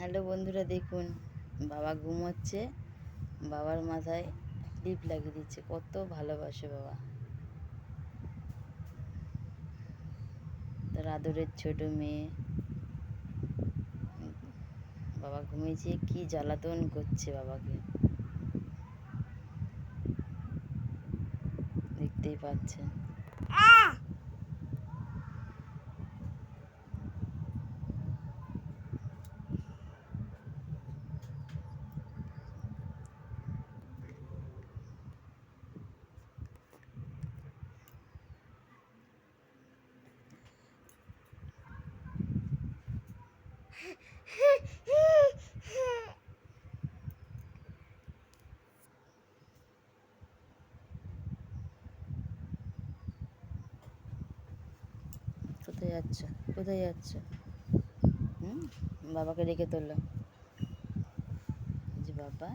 Hello বন্ধুরা, দেখুন, বাবা ঘুমোচ্ছে, বাবার মাথায় ক্লিপ লাগিয়ে দিচ্ছে। কত ভালোবাসে বাবা। তার আদরের ছোট মেয়ে। বাবা ঘুমিয়েছে, কি জ্বালাতন করছে বাবাকে। দেখতেই পাচ্ছেন। কোথায় যাচ্ছ? কোথায় যাচ্ছ? হুম? বাবাকে রেখে তোলো যে বাবা।